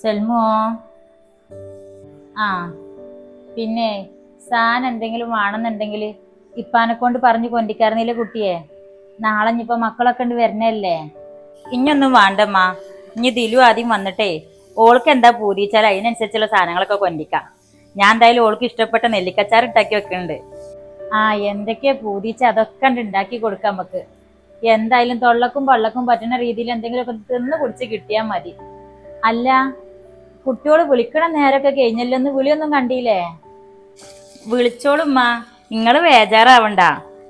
സെൽമോ? ആ പിന്നെ സാൻ എന്തെങ്കിലും വേണമെന്നുണ്ടെങ്കിൽ ഇപ്പാനെ കൊണ്ട് പറഞ്ഞു കൊണ്ടിക്കാറുന്നില്ല കുട്ടിയെ? നാളെ ഇനിയിപ്പോ മക്കളൊക്കെ ഉണ്ട് വരണല്ലേ? ഇനിയൊന്നും വേണ്ടമ്മ. ഇനി ദിലു ആദ്യം വന്നിട്ടേ ഓൾക്ക് എന്താ പൂരിച്ചാൽ അതിനനുസരിച്ചുള്ള സാധനങ്ങളൊക്കെ കൊണ്ടിക്കാം. ഞാൻ എന്തായാലും ഓൾക്ക് ഇഷ്ടപ്പെട്ട നെല്ലിക്കച്ചാർ ഉണ്ടാക്കി വെക്കുന്നുണ്ട്. ആ എന്തൊക്കെയാ പൂതിച്ച് അതൊക്കെ ഉണ്ട് ഉണ്ടാക്കി കൊടുക്കാം നമുക്ക്. എന്തായാലും തൊള്ളക്കും പള്ളക്കും പറ്റുന്ന രീതിയിൽ എന്തെങ്കിലുമൊക്കെ തിന്ന് കുടിച്ച് കിട്ടിയാൽ മതി. അല്ല കുട്ടിയോട് വിളിക്കണ നേരൊക്കെ കഴിഞ്ഞല്ലോ ഒന്ന് വിളിയൊന്നും കണ്ടില്ലേ? വിളിച്ചോളുമ്മ നിങ്ങൾ ബേജാറാവണ്ട.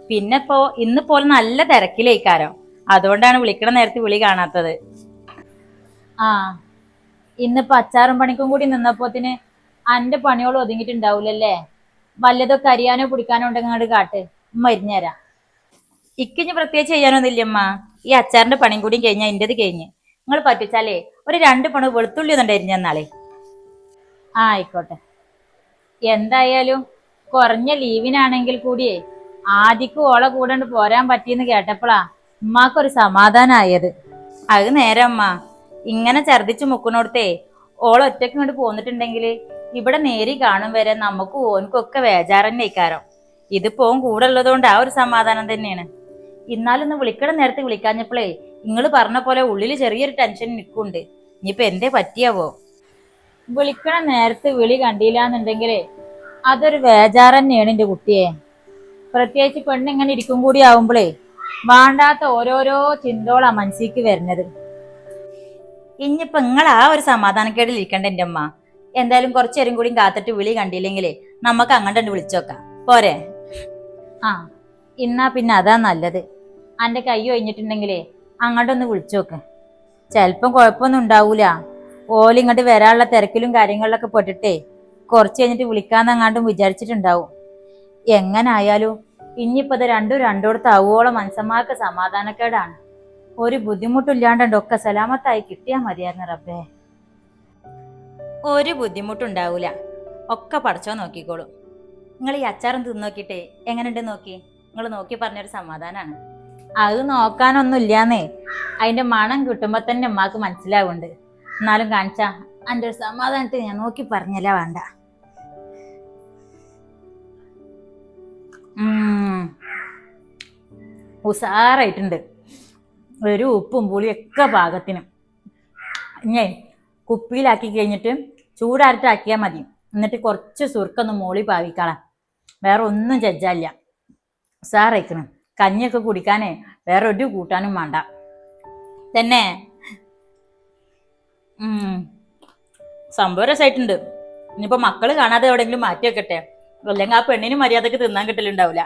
പിന്നെ ഇപ്പോ ഇന്ന് പോലെ നല്ല തിരക്കിലേക്കാരോ. അതുകൊണ്ടാണ് വിളിക്കണ നേരത്തെ വിളി കാണാത്തത്. ആ ഇന്നിപ്പോ അച്ചാറും പണിക്കും കൂടി നിന്നപ്പോത്തിന് അന്റെ പണിയോൾ ഒതുങ്ങിയിട്ടുണ്ടാവൂലല്ലേ? വല്ലതൊക്കെ അരിയാനോ പിടിക്കാനോ ഉണ്ടെങ്കിൽ അങ്ങോട്ട് കാട്ട്. ഉമ്മ ഇരുന്നേരാം ഇക്കിഞ്ഞ് പ്രത്യേകിച്ച് ചെയ്യാനൊന്നുമില്ലമ്മ ഈ അച്ചാറിന്റെ പണിയും കൂടി കഴിഞ്ഞാ എന്റെത് കഴിഞ്ഞ്. നിങ്ങൾ പറ്റിച്ചാലേ ഒരു രണ്ട് പണ വെളുത്തുള്ളി ഒന്നുണ്ടായിരുന്നു എന്നാളെ ആ ആയിക്കോട്ടെ. എന്തായാലും കുറഞ്ഞ ലീവിനാണെങ്കിൽ കൂടിയേ ആദിക്ക് ഓളെ കൂടണ്ട് പോരാൻ പറ്റിയെന്ന് കേട്ടപ്പോളാ ഉമ്മാക്കൊരു സമാധാനമായത് അത് നേരമ്മ ഇങ്ങനെ ഛർദിച്ച് മുക്കണോടത്തേ ഓൾ ഒറ്റയ്ക്ക് ഇങ്ങോട്ട് പോന്നിട്ടുണ്ടെങ്കിൽ ഇവിടെ നേരി കാണും വരെ നമുക്ക് ഓനക്കൊക്കെ വേജാറന്നേക്കാരം. ഇതിപ്പോ കൂടെ ഉള്ളതുകൊണ്ട് ആ ഒരു സമാധാനം തന്നെയാണ്. ഇന്നാലൊന്ന് വിളിക്കണ നേരത്തെ വിളിക്കാഞ്ഞപ്പോഴേ നിങ്ങൾ പറഞ്ഞ പോലെ ഉള്ളിൽ ചെറിയൊരു ടെൻഷൻ നിൽക്കുന്നുണ്ട് ഇനിയിപ്പോ എന്തേ പറ്റിയാവോ? വിളിക്കണ നേരത്തെ വിളി കണ്ടില്ലാന്നുണ്ടെങ്കിലേ അതൊരു വേജാർ തന്നെയാണ് എന്റെ കുട്ടിയെ. പ്രത്യേകിച്ച് പെണ്ണിങ്ങനെ ഇരിക്കും കൂടി ആവുമ്പോഴേ വേണ്ടാത്ത ഓരോരോ ചിന്തകളാ മനസ്സിലേക്ക് വരുന്നത്. ഇനിയിപ്പൊ നിങ്ങൾ ആ ഒരു സമാധാനക്കേടിൽ ഇരിക്കണ്ട എന്റെ അമ്മ? എന്തായാലും കുറച്ചു നേരം കൂടി കാത്തിട്ട് വിളി കണ്ടില്ലെങ്കിലേ നമുക്ക് അങ്ങോട്ട് വിളിച്ചോക്കാം. പോരെ? ആ ഇന്നാ പിന്നെ അതാ നല്ലത്. അന്റെ കൈ ഒഴിഞ്ഞിട്ടുണ്ടെങ്കിലേ അങ്ങോട്ടൊന്ന് വിളിച്ചു നോക്ക് ചിലപ്പം കുഴപ്പമൊന്നും ഉണ്ടാവൂല. ഓലിങ്ങോട്ട് വരാനുള്ള തിരക്കിലും കാര്യങ്ങളിലൊക്കെ പെട്ടിട്ടേ കുറച്ച് കഴിഞ്ഞിട്ട് വിളിക്കാന്നങ്ങാണ്ടും വിചാരിച്ചിട്ടുണ്ടാവും. എങ്ങനായാലും ഇനിയിപ്പത് രണ്ടും രണ്ടോടത്ത് ആവുവോളം മനസ്സന്മാർക്ക് സമാധാനക്കേടാണ്. ഒരു ബുദ്ധിമുട്ടില്ലാണ്ടോ ഒക്കെ സലാമത്തായി കിട്ടിയാ മതിയായിരുന്നു റബ്ബേ. ഒരു ബുദ്ധിമുട്ടുണ്ടാവൂല. ഒക്കെ പഠിച്ചോ നോക്കിക്കോളൂ. നിങ്ങൾ ഈ അച്ചാറും തിന്നോക്കിട്ടെ എങ്ങനെയുണ്ട് നോക്കി? നിങ്ങൾ നോക്കി പറഞ്ഞൊരു സമാധാനാണ്. അത് നോക്കാനൊന്നും ഇല്ലാന്നേ അതിന്റെ മണം കിട്ടുമ്പോ തന്നെ ഉമ്മാക്ക് മനസ്സിലാവുണ്ട്. എന്നാലും കാണിച്ചാ എന്റെ ഒരു സമാധാനത്തിന് ഞാൻ നോക്കി പറഞ്ഞല്ല വേണ്ട. ഉസാറായിട്ടുണ്ട്. ഒരു ഉപ്പും പുളിയും ഒക്കെ പാകത്തിന്. ഞാൻ കുപ്പിയിലാക്കി കഴിഞ്ഞിട്ട് ചൂടാറിട്ടാക്കിയാൽ മതി. എന്നിട്ട് കുറച്ച് സുർക്കൊന്ന് മോളി പാവിക്കളാം വേറെ ഒന്നും ചെജ്ജാല്ല ഉസാറയിക്കണം. കഞ്ഞിയൊക്കെ കുടിക്കാനേ വേറെ ഒരു കൂട്ടാനും വേണ്ട. തന്നെ. സംഭവം രസമായിട്ടുണ്ട് ഇനിയിപ്പോ മക്കൾ കാണാതെ എവിടെയെങ്കിലും മാറ്റി വെക്കട്ടെ? അല്ലെങ്കിൽ ആ പെണ്ണിന് മര്യാദയ്ക്ക് തിന്നാൻ കിട്ടലുണ്ടാവില്ല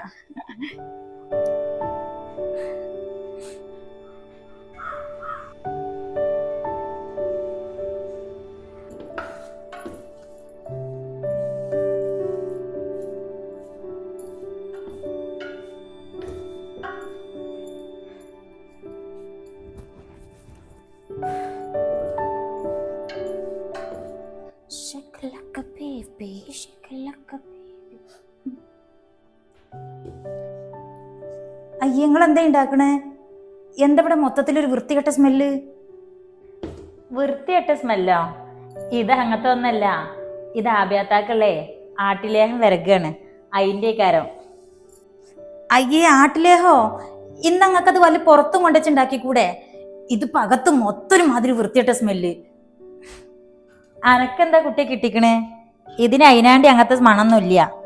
അയ്യ നിങ്ങൾ എന്താ ഉണ്ടാക്കണേ എന്താ ഇവിടെ മൊത്തത്തിൽ ഒരു വൃത്തികെട്ട സ്മെല്ല്? വൃത്തികെട്ട സ്മെല്ലോ? ഇത് അങ്ങനത്തെ ഒന്നല്ല. ഇത് ആഭ്യാത്താക്കളേ ആട്ടിലേഹം വിറകാണ് അതിന്റെ കാരം അയ്യേ ആട്ടിലേഹോ? ഇന്ന് അങ്ങക്കത് വല്ല പുറത്തും കൊണ്ടുവച്ചുണ്ടാക്കിക്കൂടെ? ഇത് പകത്ത് മൊത്തൊരു മാതിരി വൃത്തിയിട്ട സ്മെല്ല്. അനക്കെന്താ കുട്ടിയെ കിട്ടിക്കണേ? ഇതിന് അതിനാണ്ടി അങ്ങനത്തെ മണമൊന്നുമില്ല.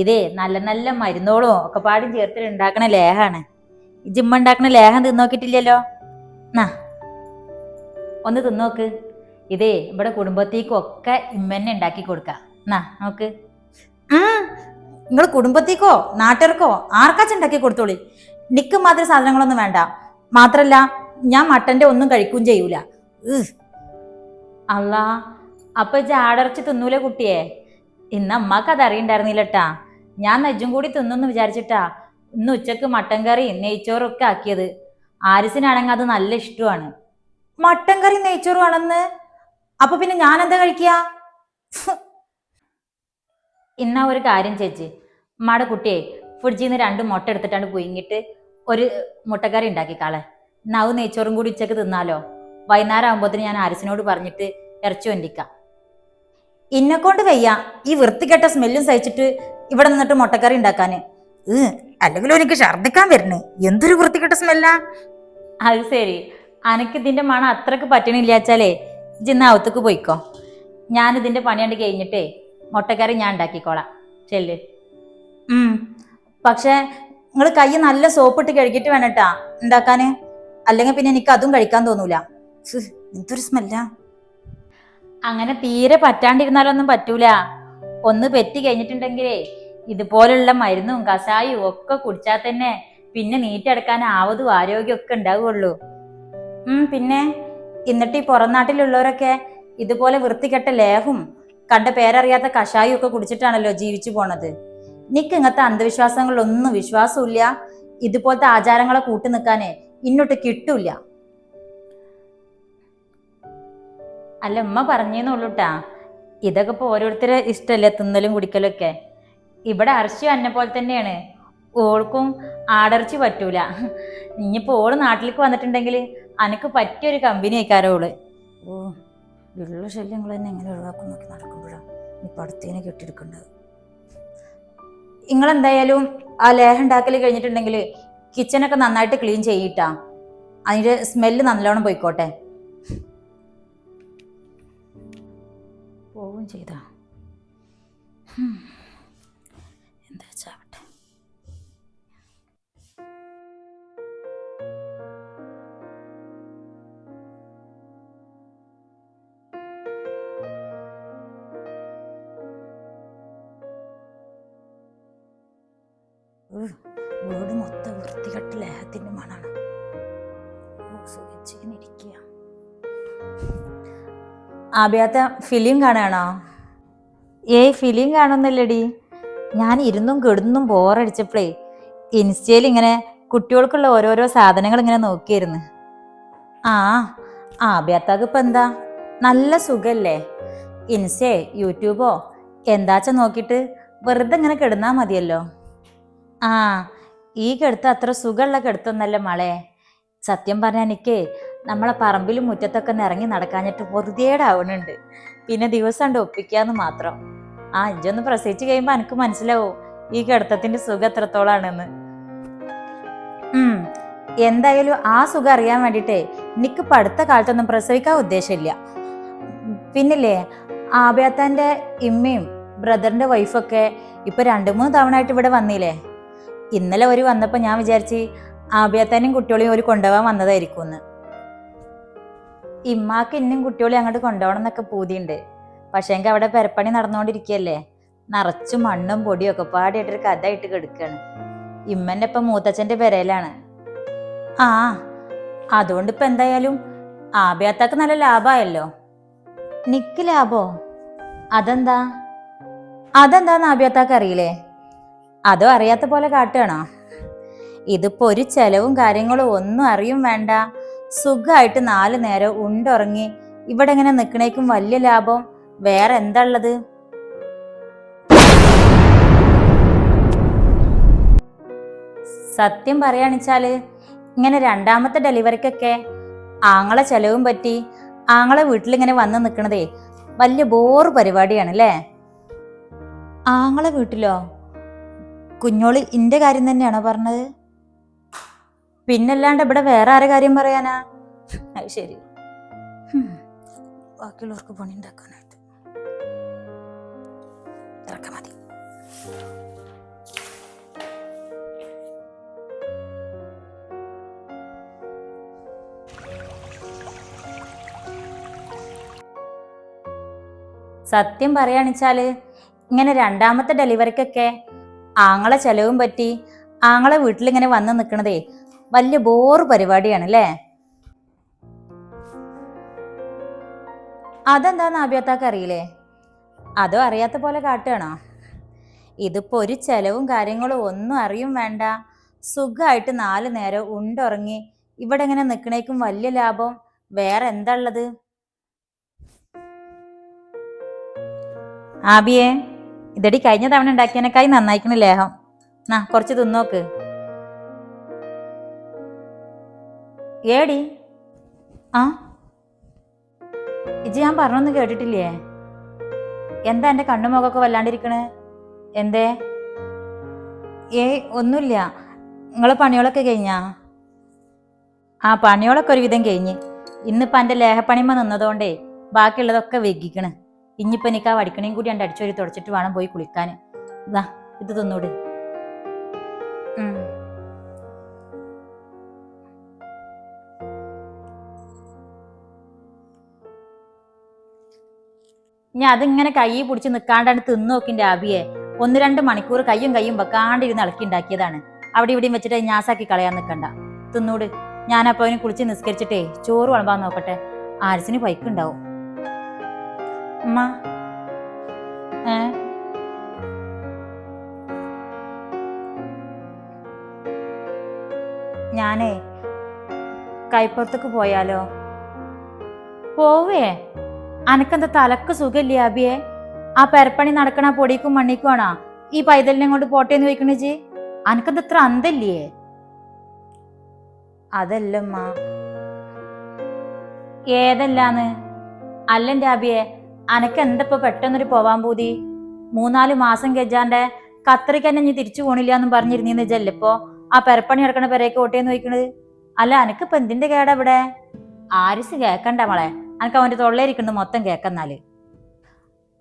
ഇതേ നല്ല നല്ല മരുന്നോളും ഒക്കെ പാടും ചേർത്തിട്ട് ഉണ്ടാക്കണ ലേഹാണ്. ജിമ്മ ഉണ്ടാക്കണ ലേഹം തിന്നോക്കിട്ടില്ലല്ലോ? നാ ഒന്ന് തിന്നോക്ക്. ഇതേ ഇവിടെ കുടുംബത്തേക്കും ഒക്കെ ഇമ്മന്നെ ഉണ്ടാക്കി കൊടുക്ക. നാ നോക്ക്. നിങ്ങൾ കുടുംബത്തേക്കോ നാട്ടുകാർക്കോ ആർക്കാച്ചും ഉണ്ടാക്കി കൊടുത്തോളി? നിക്ക് മാതിരി സാധനങ്ങളൊന്നും വേണ്ട. മാത്രല്ല ഞാൻ മട്ടന്റെ ഒന്നും കഴിക്കുകയും ചെയ്യൂല. അല്ല അപ്പൊ ജാടറച്ച് തിന്നൂലെ കുട്ടിയെ? ഇന്ന് അമ്മയ്ക്ക് അത് അറിയണ്ടായിരുന്നില്ലട്ടാ ഞാൻ നെജ്ജും കൂടി തിന്നെന്ന് വിചാരിച്ചിട്ടാ ഇന്ന് ഉച്ചയ്ക്ക് മട്ടൻ കറിയും നെയ്ച്ചോറും ഒക്കെ ആക്കിയത്. ആരിസിനാണെങ്കിൽ അത് നല്ല ഇഷ്ടമാണ്. മട്ടൻ കറി നെയ്ച്ചോറും ആണെന്ന്? അപ്പൊ പിന്നെ ഞാൻ എന്താ കഴിക്കുക ഇന്നാ ഒരു കാര്യം ചേച്ചി. ഉമ്മയുടെ കുട്ടിയെ ഫ്രിഡ്ജിൽ നിന്ന് രണ്ട് മുട്ട എടുത്തിട്ടാണ് പുയിങ്ങിട്ട് ഒരു മുട്ടക്കറി ഉണ്ടാക്കിക്കാളെ. അത് നെയ്ച്ചോറും കൂടി ഉച്ചയ്ക്ക് തിന്നാലോ. വൈകുന്നേരം ആകുമ്പോഴത്തേന് ഞാൻ ആരിസിനോട് പറഞ്ഞിട്ട് ഇറച്ചി വണ്ടിക്ക ഇന്നെ കൊണ്ട് വയ്യ. ഈ വൃത്തികെട്ട സ്മെല്ലും സഹിച്ചിട്ട് ഇവിടെ നിന്നിട്ട് മുട്ടക്കറി ഉണ്ടാക്കാന്. അല്ലെങ്കിൽ എനിക്ക് ഛർദിക്കാൻ വരുന്നു എന്തൊരു വൃത്തികെട്ട സ്മെല്ലാ. അത് ശരി. അനക്ക് ഇതിന്റെ മണം അത്രയ്ക്ക് പറ്റണില്ലാച്ചാലേ ഇന്ന് അവത്തേക്ക് പോയിക്കോ. ഞാൻ ഇതിന്റെ പണിയാണ്ട് കഴിഞ്ഞിട്ടേ മുട്ടക്കറി ഞാൻ ഉണ്ടാക്കിക്കോളാം. ചെല്ല്. ഉം. പക്ഷെ നിങ്ങൾ കൈ നല്ല സോപ്പിട്ട് കഴുകിയിട്ട് വേണട്ടാ ഉണ്ടാക്കാന്. അല്ലെങ്കിൽ പിന്നെ എനിക്ക് അതും കഴിക്കാൻ തോന്നൂല. എന്തൊരു സ്മെല്ലാ. അങ്ങനെ തീരെ പറ്റാണ്ടിരുന്നാലൊന്നും പറ്റൂല. ഒന്ന് പെറ്റി കഴിഞ്ഞിട്ടുണ്ടെങ്കിലേ ഇതുപോലുള്ള മരുന്നും കഷായും ഒക്കെ കുടിച്ചാൽ തന്നെ പിന്നെ നീറ്റെടുക്കാൻ ആവതും ആരോഗ്യമൊക്കെ ഉണ്ടാവുള്ളൂ. ഉം പിന്നെ എന്നിട്ട് ഈ പുറം നാട്ടിലുള്ളവരൊക്കെ ഇതുപോലെ വൃത്തികെട്ട ലേഹും കണ്ട പേരറിയാത്ത കഷായും ഒക്കെ കുടിച്ചിട്ടാണല്ലോ ജീവിച്ചു പോണത്. നിക്ക് ഇങ്ങനത്തെ അന്ധവിശ്വാസങ്ങളിലൊന്നും വിശ്വാസമില്ല ഇതുപോലത്തെ ആചാരങ്ങളെ കൂട്ടി നിൽക്കാനേ ഇന്നോട്ട് കിട്ടൂല അല്ല ഉമ്മ പറഞ്ഞേന്നുള്ളൂട്ടാ. ഇതൊക്കെ ഇപ്പൊ ഓരോരുത്തരെ ഇഷ്ടമല്ലേ തിന്നലും കുടിക്കലൊക്കെ? ഇവിടെ അരശി എന്നെ പോലെ തന്നെയാണ്. ഓൾക്കും ആടർച്ചി പറ്റൂല. ഇനിയിപ്പോ ഓൾ നാട്ടിലേക്ക് വന്നിട്ടുണ്ടെങ്കിൽ അനക്ക് പറ്റിയൊരു കമ്പനി ആയിക്കാരോ ഓൾ. ഓ വെള്ള ശല്യങ്ങൾ തന്നെ എങ്ങനെ ഒഴിവാക്കും നോക്കി നടക്കുമ്പോഴാണ് ഇപ്പൊ അടുത്തേനെ കെട്ടിയെടുക്കേണ്ടത്. നിങ്ങളെന്തായാലും ആ ലേഹം ഉണ്ടാക്കൽ കഴിഞ്ഞിട്ടുണ്ടെങ്കിൽ കിച്ചനൊക്കെ നന്നായിട്ട് ക്ലീൻ ചെയ്യിട്ടാ. അതിന്റെ സ്മെല്ല് നല്ലോണം പോയിക്കോട്ടെ. പോവും ചെയ്താ. എന്താ ചാവട്ടെ ഉഹ്, വീട് മൊത്തം വൃത്തികെട്ട ലേഹത്തിന്റെ മണാണ്. സുഖിച്ചിങ്ങനെ ഇരിക്കുക ആബിയാത്ത ഫിലിം കാണുകയാണോ? ഏയ് ഫിലിം കാണുന്നില്ലടി. ഞാൻ ഇരുന്നും കിടന്നും ബോറടിച്ചപ്പോഴേ ഇൻസ്റ്റയിൽ ഇങ്ങനെ കുട്ടികൾക്കുള്ള ഓരോരോ സാധനങ്ങൾ ഇങ്ങനെ നോക്കിയിരുന്നു ആ ആബിയാത്താക്ക് ഇപ്പം എന്താ? നല്ല സുഖല്ലേ? ഇൻസ്റ്റേ യൂട്യൂബോ എന്താച്ചാ നോക്കിയിട്ട് വെറുതെ ഇങ്ങനെ കിടന്നാൽ മതിയല്ലോ. ആ ഈ കെടുത്ത് അത്ര സുഖമുള്ള കെടുത്തൊന്നല്ല മളെ. സത്യം പറഞ്ഞാൽ എനിക്ക് നമ്മളെ പറമ്പിലും മുറ്റത്തൊക്കെ ഒന്ന് ഇറങ്ങി നടക്കാഞ്ഞിട്ട് വെറുതേടാവണുണ്ട് പിന്നെ ദിവസം ഉണ്ട് ഒപ്പിക്കാന്ന് മാത്രം. ആ ഇജ്ജൊന്ന് പ്രസവിച്ച് കഴിയുമ്പോൾ എനിക്ക് മനസ്സിലാവും? ഈ കിടത്തത്തിന്റെ സുഖം എത്രത്തോളാണെന്ന്. എന്തായാലും ആ സുഖം അറിയാൻ വേണ്ടിയിട്ടേ എനിക്ക് അടുത്ത കാലത്തൊന്നും പ്രസവിക്കാൻ ഉദ്ദേശമില്ല. പിന്നില്ലേ ആബ്യാത്താന്റെ ഇമ്മയും ബ്രദറിന്റെ വൈഫൊക്കെ ഇപ്പൊ രണ്ടു മൂന്ന് തവണ ആയിട്ട് ഇവിടെ വന്നില്ലേ? ഇന്നലെ ഒരു വന്നപ്പോ ഞാൻ വിചാരിച്ചു ആബിയാത്താനും കുട്ടികളെയും ഒരു കൊണ്ടുപോകാൻ വന്നതായിരിക്കും എന്ന് ഇമ്മാക്ക് ഇന്നും കുട്ടികളെ അങ്ങോട്ട് കൊണ്ടുപോകണം എന്നൊക്കെ പൂതിയുണ്ട്. പക്ഷേ എങ്കിൽ അവിടെ പെരപ്പണി നടന്നുകൊണ്ടിരിക്കുകയല്ലേ? നിറച്ചു മണ്ണും പൊടിയും ഒക്കെ പാടിയിട്ടൊരു കഥ ഇട്ട് കെടുക്കുകയാണ് ഇമ്മന്റെ ഇപ്പം മൂത്തച്ഛന്റെ പെരയിലാണ്. ആ അതുകൊണ്ട് ഇപ്പം എന്തായാലും ആബിയാത്താക്ക് നല്ല ലാഭമായല്ലോ നിക്ക് ലാഭോ? അതെന്താ? അതെന്താന്ന് ആബിയാത്താക്ക് അറിയില്ലേ? അതോ അറിയാത്ത പോലെ കാട്ടുകയാണോ? ഇതിപ്പോ ഒരു ചെലവും കാര്യങ്ങളും ഒന്നും അറിയും വേണ്ട. സുഖമായിട്ട് നാല് നേരം ഉണ്ടുറങ്ങി. ഇവിടെ ഇങ്ങനെ നിൽക്കണേക്കും വലിയ ലാഭം. വേറെ എന്താ ഉള്ളത്? സത്യം പറയാണിച്ചാൽ ഇങ്ങനെ രണ്ടാമത്തെ ഡെലിവറിക്കൊക്കെ ആങ്ങളെ ചെലവും പറ്റി ആങ്ങളെ വീട്ടിലിങ്ങനെ വന്ന് നിൽക്കണതേ വലിയ ബോർ പരിപാടിയാണ് അല്ലേ ആങ്ങളെ വീട്ടിലോ? കുഞ്ഞോൾ ഇന്റെ കാര്യം തന്നെയാണോ പറഞ്ഞത്? പിന്നല്ലാണ്ട് ഇവിടെ വേറെ ആരെ കാര്യം പറയാനാ? അത് ശരി. ബാക്കിയുള്ളവർക്ക് പണി ഉണ്ടാക്കാനായിട്ട്. ഇതൊക്കെ മതി. സത്യം പറയാണിച്ചാൽ ഇങ്ങനെ രണ്ടാമത്തെ ഡെലിവറിക്കൊക്കെ ആങ്ങളെ ചെലവും പറ്റി ആങ്ങളെ വീട്ടിലിങ്ങനെ വന്ന് നിക്കണതേ വലിയ ബോർ പരിപാടിയാണ് അല്ലേ അതെന്താന്ന് ആഭ്യത്താക്ക് അറിയില്ലേ? അതോ അറിയാത്ത പോലെ കാട്ടുകയാണോ? ഇതിപ്പോ ഒരു ചെലവും കാര്യങ്ങളും ഒന്നും അറിയും വേണ്ട. സുഖമായിട്ട് നാല് നേരം ഉണ്ടുറങ്ങി ഇവിടെ ഇങ്ങനെ നിൽക്കണേക്കും വലിയ ലാഭം. വേറെ എന്താ ഉള്ളത്? ആബിയെ ഇതടി കഴിഞ്ഞ തവണ ഉണ്ടാക്കിയതിനേക്കായി നന്നായിക്കണ ലേഹം. നാ കുറച്ച് തിന്നോക്ക്. ഏടി? ആ? ഇജി ഞാൻ പറഞ്ഞൊന്നും കേട്ടിട്ടില്ലേ? എന്താ എന്റെ കണ്ണുമുഖമൊക്കെ വല്ലാണ്ടിരിക്കണേ? എന്തേ? ഏയ് ഒന്നുമില്ല. നിങ്ങളെ പണികളൊക്കെ കഴിഞ്ഞാ? ആ പണികളൊക്കെ ഒരുവിധം കഴിഞ്ഞ്. ഇന്നിപ്പോൾ എന്റെ ലേഹപ്പണിമ നിന്നതുകൊണ്ടേ ബാക്കിയുള്ളതൊക്കെ വെഗിക്കണേ ഇനിയിപ്പോൾ എനിക്ക് ആ വടിക്കണയും കൂടി എന്റെ അടിച്ചൊരു തുടച്ചിട്ട് വേണം പോയി കുളിക്കാൻ ഇതാ ഇത് തിന്നൂട്. ഇനി അതിങ്ങനെ കൈ പിടിച്ച് നിൽക്കാണ്ടാണ് തിന്നോക്കിന്റെ ആവിയെ. ഒന്ന് രണ്ട് മണിക്കൂർ കയ്യും കയ്യും വെക്കാണ്ടിരുന്ന് ഇളക്കി ഉണ്ടാക്കിയതാണ്. അവിടെ ഇവിടെയും വെച്ചിട്ട് ഞാസാക്കി കളയാൻ നിൽക്കണ്ട തിന്നൂട്. ഞാനപ്പോൾ അവന് കുളിച്ച് നിസ്കരിച്ചിട്ടേ ചോറ് വിളമ്പാൻ നോക്കട്ടെ. ആരിസിന് പൈക്കുണ്ടാവും. അമ്മ ഏ? ഞാനേ കൈപ്പുറത്തേക്ക് പോയാലോ? പോവേ. അനക്കെന്താ തലക്ക് സുഖമില്ല അബിയെ? ആ പെരപ്പണി നടക്കണ പൊടിക്കും മണ്ണിക്കുവാണോ? ഈ പൈതലിനെ കൊണ്ട് പോട്ടേന്ന് ചോദിക്കണേജി അനക്കെന്താ ഇത്ര അന്തല്ലേ അതല്ലമ്മ. ഏതല്ലാന്ന്? അല്ലെന്റെ അബിയെ അനക്ക് എന്തപ്പോ പെട്ടെന്നൊരു പോവാൻ പൂതി? മൂന്നാൽ മാസം കെജാന്റെ കത്രിക്ക് തന്നെ ഇനി തിരിച്ചു പോണില്ല എന്നും പറഞ്ഞിരുന്നീന്ന് ജല്ലിപ്പോ ആ പെരപ്പണി നടക്കണ പെരയൊക്കെ ഓട്ടേന്ന് ചോദിക്കണത്? അല്ല അനക്കിപ്പോ എന്തിന്റെ കേടാ ഇവിടെ? ആരിസ് കേക്കണ്ട മോളെ. അനക്ക് അവന്റെ തൊള്ളേരിക്കണ്ട് മൊത്തം കേൾക്കുന്നാൽ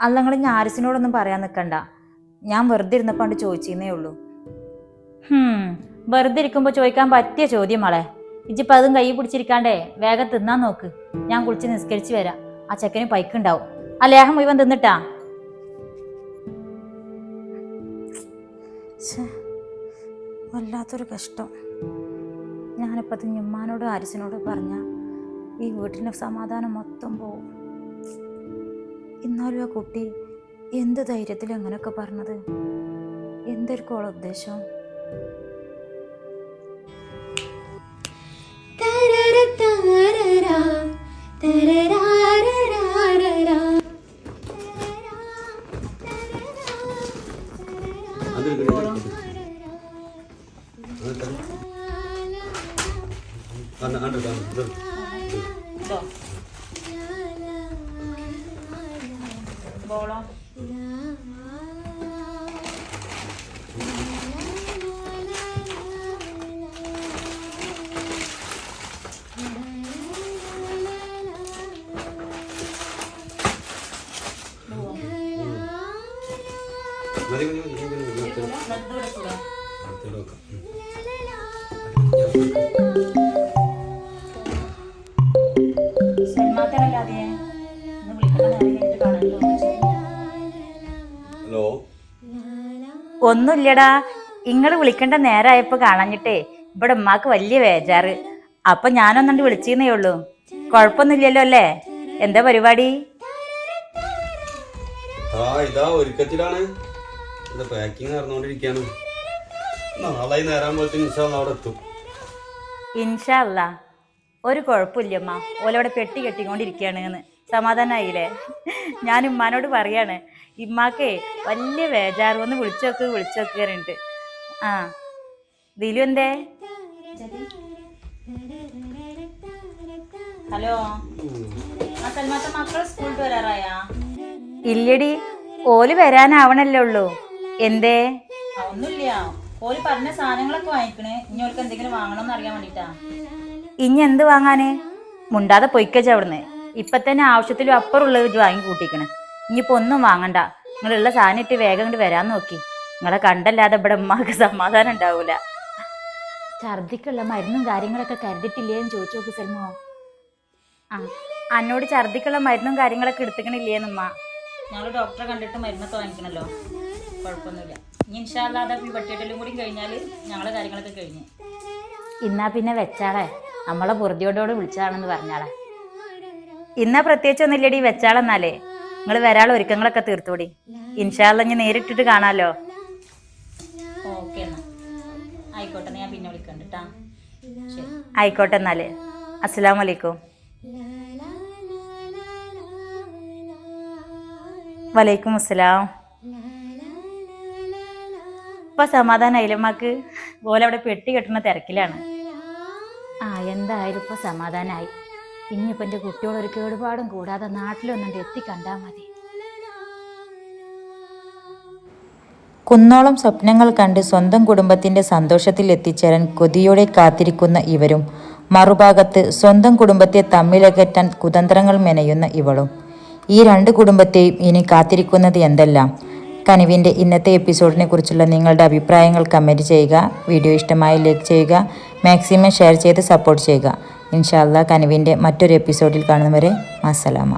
അല്ല നിങ്ങൾ ഞാൻ ആരിസിനോടൊന്നും പറയാൻ നിൽക്കണ്ട ഞാൻ വെറുതെ ഇരുന്നപ്പോൾ ഇരുന്നപ്പോണ്ട് ചോദിച്ചേ ഉള്ളൂ. വെറുതെ ഇരിക്കുമ്പോൾ ചോദിക്കാൻ പറ്റിയ ചോദ്യം മോളെ ഇജിപ്പം അതും കൈ പിടിച്ചിരിക്കാണ്ടേ വേഗം തിന്നാൻ നോക്ക്. ഞാൻ കുളിച്ച് നിസ്കരിച്ച് വരാം. ആ ചെക്കന് പൈക്കുണ്ടാവും. ആ ലേഹം മുഴുവൻ തിന്നിട്ടാ. വല്ലാത്തൊരു കഷ്ടം. ഞാനിപ്പോൾ അത് ഞമ്മാനോടും ആരിസിനോടും പറഞ്ഞ ഈ വീട്ടിന്റെ സമാധാനം മൊത്തം പോവും. എന്നാലും ആ കുട്ടി എന്ത് ധൈര്യത്തിൽ അങ്ങനെയൊക്കെ പറഞ്ഞത്? എന്തൊരു ഉദ്ദേശം? മതി ഹലോ? ഒന്നുമില്ലടാ. ഇങ്ങൾ വിളിക്കേണ്ട നേരായപ്പോ കാണാഞ്ഞിട്ടേ ഇവിടെ ഉമ്മാക്ക് വലിയ വേജാറ് അപ്പൊ ഞാനൊന്നണ്ട് വിളിച്ചേന്നേ ഉള്ളൂ. കൊഴപ്പൊന്നുമില്ലല്ലോ അല്ലേ? എന്താ പരിപാടി? ആ ഇതാ ഒരുക്കത്തിലാണ്. ഇത് പാക്കിങ് നടന്നുകൊണ്ടിരിക്കുകയാണ്. നാളെ നേരാൻ പോലത്തെ ഇൻഷാല്ല അവിടെ എത്തും. ഇൻഷല്ല ഒരു കുഴപ്പമില്ലമ്മ. ഓലവിടെ പെട്ടി കെട്ടിക്കൊണ്ടിരിക്കുകയാണ് എന്ന് സമാധാനമായില്ലേ ഞാൻ ഉമ്മാനോട് പറയാണ് ഇമ്മാക്കേ വലിയ വേജാറ് ഒന്ന് വിളിച്ചോക്ക് വിളിച്ചോക്കാറുണ്ട് ആ. ദിലു എന്തേ? ഹലോ. മക്കൾ സ്കൂളിൽ വരാറായാ? ഇല്ലടി ഓൽ വരാനാവണല്ലേ ഉള്ളൂ. എന്തേ? ഒന്നുമില്ല. ഓൽ പറഞ്ഞ സാധനങ്ങളൊക്കെ വാങ്ങിക്കണേ. ഇനി ഓൾക്ക് എന്തെങ്കിലും വാങ്ങണമെന്ന് അറിയാൻ വേണ്ടിട്ടാ. ഇനി എന്ത് വാങ്ങാന്? മുണ്ടാതെ പൊയ്ക്കച്ച അവിടുന്ന്. ഇപ്പൊ തന്നെ ആവശ്യത്തിലും അപ്പുറമുള്ളത് ഇത് വാങ്ങി കൂട്ടിക്കണ്. ഇനിയിപ്പോ ഒന്നും വാങ്ങണ്ട. നിങ്ങളുള്ള സാധനം ഇട്ട് വേഗം ഇങ്ങോട്ട് വരാൻ നോക്കി. നിങ്ങളെ കണ്ടല്ലാതെ ഇവിടെ ഉമ്മാക്ക് സമാധാനം ഉണ്ടാവൂല. ഛർദിക്കുള്ള മരുന്നും കാര്യങ്ങളൊക്കെ കരുതിട്ടില്ലേ എന്ന് ചോദിച്ചു നോക്ക് സൽമോ. ആ അന്നോട് ഛർദിക്കുള്ള മരുന്നും കാര്യങ്ങളൊക്കെ എടുത്തിക്കണില്ലേന്നുമ്മ. ഞങ്ങൾ ഡോക്ടറെ കണ്ടിട്ട് മരുന്നൊക്കെ വാങ്ങിക്കണല്ലോ. കുഴപ്പമൊന്നുമില്ല. ഇനി ഇൻഷാല്ലാതെ ഈ വെട്ടിയിട്ടലും കൂടി കഴിഞ്ഞാൽ ഞങ്ങളെ കാര്യങ്ങളൊക്കെ കഴിഞ്ഞു. ഇന്നാ പിന്നെ വെച്ചാളെ. നമ്മളെ ബുറുതിയോടോട് വിളിച്ചതാണെന്ന് പറഞ്ഞാളെ. ഇന്നാ പ്രത്യേകിച്ച് ഒന്നുമില്ലടി വെച്ചാളെന്നാലേ. നിങ്ങൾ വരാൾ ഒരുക്കങ്ങളൊക്കെ തീർത്തോടി. ഇൻഷാല്ല ഞാൻ നേരിട്ടിട്ട് കാണാലോ. ഓക്കെ ആയിക്കോട്ടെ ഞാൻ പിന്നെ വിളിക്കണ്ട കേട്ടാ ആയിക്കോട്ടെ എന്നാൽ. അസ്സലാമു അലൈക്കും വലൈക്കും അസ്സലാം ഇപ്പൊ സമാധാനം അയിലമ്മക്ക് പോലെ അവിടെ പെട്ടി കെട്ടുന്ന തിരക്കിലാണ്. ആ എന്തായാലും ഇപ്പൊ സമാധാനായി. ഇനിയിപ്പോൾ എന്റെ കുട്ടികളൊരു കേടുപാടും കൂടാതെ നാട്ടിലൊന്നും എത്തി കണ്ടാൽ മതി. കുന്നോളം സ്വപ്നങ്ങൾ കണ്ട് സ്വന്തം കുടുംബത്തിന്റെ സന്തോഷത്തിൽ എത്തിച്ചേരാൻ കൊതിയോടെ കാത്തിരിക്കുന്ന ഇവരും മറുഭാഗത്ത് സ്വന്തം കുടുംബത്തെ തമ്മിലകറ്റാൻ കുതന്ത്രങ്ങൾ മെനയുന്ന ഇവളും. ഈ രണ്ട് കുടുംബത്തെയും ഇനി കാത്തിരിക്കുന്നത് എന്തെല്ലാം? കനിവിന്റെ ഇന്നത്തെ എപ്പിസോഡിനെ കുറിച്ചുള്ള നിങ്ങളുടെ അഭിപ്രായങ്ങൾ കമന്റ് ചെയ്യുക വീഡിയോ ഇഷ്ടമായി ലൈക്ക് ചെയ്യുക മാക്സിമം ഷെയർ ചെയ്ത് സപ്പോർട്ട് ചെയ്യുക. ഇൻഷാല്ല കനുവിന്റെ മറ്റൊരു എപ്പിസോഡിൽ കാണുന്നവരെ അസ്സലാമ